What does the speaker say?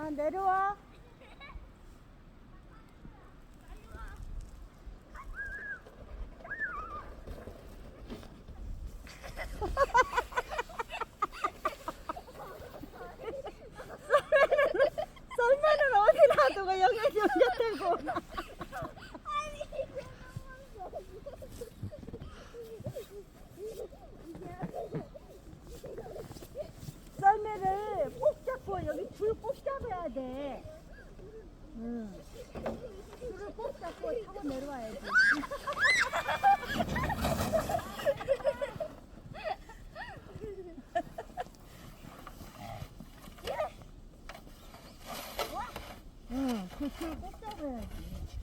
자, 내려와. 썰매는 어디다 두고 여기 여기 들고 줄 꼭 잡아야 돼. 응. 줄을 꼭 잡고 타고 내려와야지. 응, 그 줄 꼭 잡아야지.